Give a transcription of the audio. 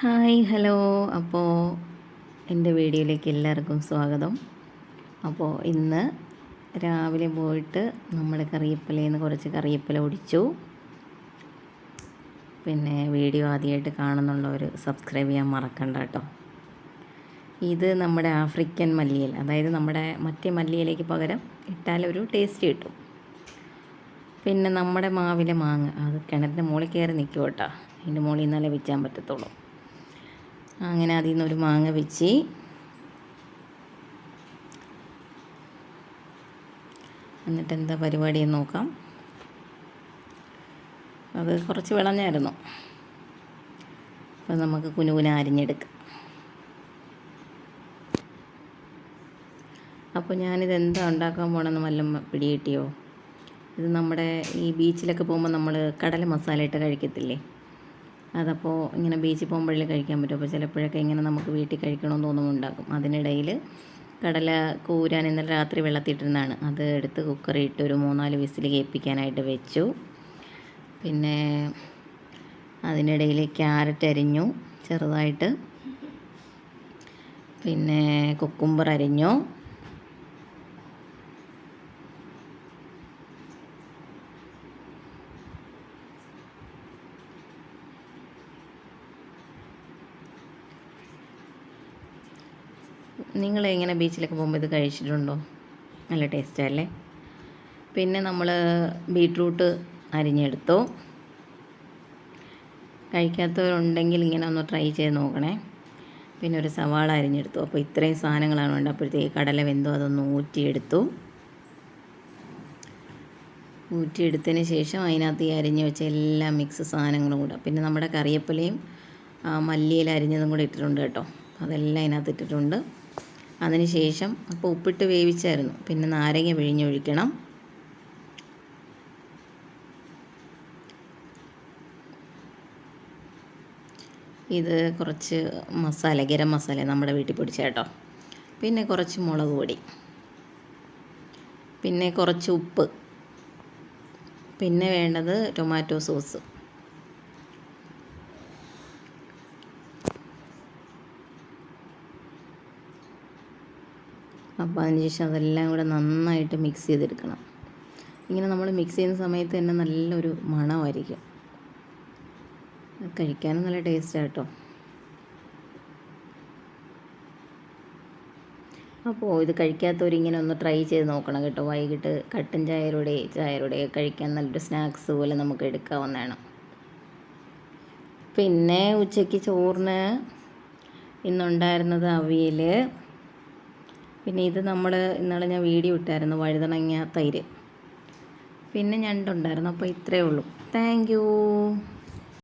Hi hello. അപ്പോൾ എന്റെ വീഡിയോയിലേക്ക് എല്ലാവർക്കും സ്വാഗതം. അപ്പോൾ ഇന്ന് രാവിലെ പോയിട്ട് നമ്മൾ കറിയപ്പലയിൽ നിന്ന് കുറച്ച് കറിയപ്പല ഒടിച്ചു. പിന്നെ വീഡിയോ ആദ്യമായിട്ട് കാണുന്നുള്ളവർ സബ്സ്ക്രൈബ് ചെയ്യാൻ മറക്കണ്ട കേട്ടോ. ഇത് നമ്മുടെ ആഫ്രിക്കൻ മല്ലിയൽ അതായത് നമ്മുടെ മറ്റേ മല്ലിയിലേക്ക് പകരം ഇട്ടാലൊരു ടേസ്റ്റ് കിട്ടും. പിന്നെ നമ്മുടെ മാവിലെ മാങ്ങ. അത് കിണറ്റിന്റെ മുകളിൽ കയറി നിൽക്കും കേട്ടോ അതിന്റെ മുകളിൽ നിന്നാലേ വെച്ചാൻ പറ്റത്തുള്ളൂ. അങ്ങനെ അതിൽ നിന്നൊരു മാങ്ങ വെച്ച് എന്നിട്ട് എന്താ പരിപാടി എന്ന് നോക്കാം. അത് കുറച്ച് വിളഞ്ഞായിരുന്നു. അപ്പം നമുക്ക് കുനുകുന അരിഞ്ഞെടുക്കാം. അപ്പോൾ ഞാനിത് എന്താ ഉണ്ടാക്കാൻ പോകണമെന്ന് വല്ല പിടി കിട്ടിയോ? ഇത് നമ്മുടെ ഈ ബീച്ചിലൊക്കെ പോകുമ്പോൾ നമ്മൾ കടല മസാല ഇട്ട് കഴിക്കത്തില്ലേ? അതപ്പോൾ ഇങ്ങനെ ബീച്ചിൽ പോകുമ്പോഴേ കഴിക്കാൻ പറ്റും? അപ്പോൾ ചിലപ്പോഴൊക്കെ ഇങ്ങനെ നമുക്ക് വീട്ടിൽ കഴിക്കണമെന്ന് തോന്നുമ്പോൾ ഉണ്ടാക്കും അതിനിടയിൽ കടല കൂരാൻ ഇന്നലെ രാത്രി വെള്ളത്തിട്ടിരുന്നതാണ്. അത് എടുത്ത് കുക്കറിൽ ഇട്ട് ഒരു മൂന്നാൽ വിസിൽ കേൾപ്പിക്കാനായിട്ട് വെച്ചു. പിന്നെ അതിനിടയിൽ ക്യാരറ്റ് അരിഞ്ഞു ചെറുതായിട്ട്. പിന്നെ കുക്കുംബർ അരിഞ്ഞു. നിങ്ങൾ ഇങ്ങനെ ബീച്ചിലൊക്കെ പോകുമ്പോൾ ഇത് കഴിച്ചിട്ടുണ്ടോ? നല്ല ടേസ്റ്റല്ലേ പിന്നെ നമ്മൾ ബീട്രൂട്ട് അരിഞ്ഞെടുത്തു. കഴിക്കാത്തവരുണ്ടെങ്കിൽ ഇങ്ങനെ ഒന്ന് ട്രൈ ചെയ്ത് നോക്കണേ. പിന്നെ ഒരു സവാള അരിഞ്ഞെടുത്തു. അപ്പോൾ ഇത്രയും സാധനങ്ങളാണ് വേണ്ടത്. അപ്പോഴത്തേക്ക് കടല വെന്തോ. അതൊന്ന് ഊറ്റിയെടുത്തു. ഊറ്റിയെടുത്തതിന് ശേഷം അതിനകത്ത് ഈ അരിഞ്ഞ് വെച്ച എല്ലാ മിക്സ് സാധനങ്ങളും കൂടെ. പിന്നെ നമ്മുടെ കറിയപ്പലയും മല്ലിയില അരിഞ്ഞതും കൂടെ ഇട്ടിട്ടുണ്ട് കേട്ടോ. അതെല്ലാം അതിനകത്ത് ഇട്ടിട്ടുണ്ട്. അതിന് ശേഷം അപ്പോൾ ഉപ്പിട്ട് വേവിച്ചായിരുന്നു. പിന്നെ നാരങ്ങ പിഴിഞ്ഞൊഴിക്കണം. ഇത് കുറച്ച് മസാല ഗരം മസാല നമ്മുടെ വീട്ടിൽ പൊടിച്ച കേട്ടോ. പിന്നെ കുറച്ച് മുളക് പൊടി. പിന്നെ കുറച്ച് ഉപ്പ്. പിന്നെ വേണ്ടത് ടൊമാറ്റോ സോസ്. അപ്പോൾ അതിനുശേഷം അതെല്ലാം കൂടെ നന്നായിട്ട് മിക്സ് ചെയ്തെടുക്കണം. ഇങ്ങനെ നമ്മൾ മിക്സ് ചെയ്യുന്ന സമയത്ത് തന്നെ നല്ലൊരു മണമായിരിക്കും. കഴിക്കാനും നല്ല ടേസ്റ്റാണ് കേട്ടോ. അപ്പോൾ ഇത് കഴിക്കാത്തവരിങ്ങനെ ഒന്ന് ട്രൈ ചെയ്ത് നോക്കണം കേട്ടോ. വൈകിട്ട് കട്ടൻ ചായയുടെ ചായയുടെ കഴിക്കാൻ നല്ലൊരു സ്നാക്സ് പോലെ നമുക്ക് എടുക്കാവുന്നതാണ്. പിന്നെ ഉച്ചയ്ക്ക് ചോറിന് ഇന്നുണ്ടായിരുന്നത് അവിയൽ പിന്നെ ഇത് നമ്മൾ ഇന്നലെ ഞാൻ വീഡിയോ ഇട്ടായിരുന്നു വഴുതണങ്ങ തൈര്. പിന്നെ ഞണ്ടുണ്ടായിരുന്നു അപ്പോൾ ഇത്രയേ ഉള്ളൂ. താങ്ക്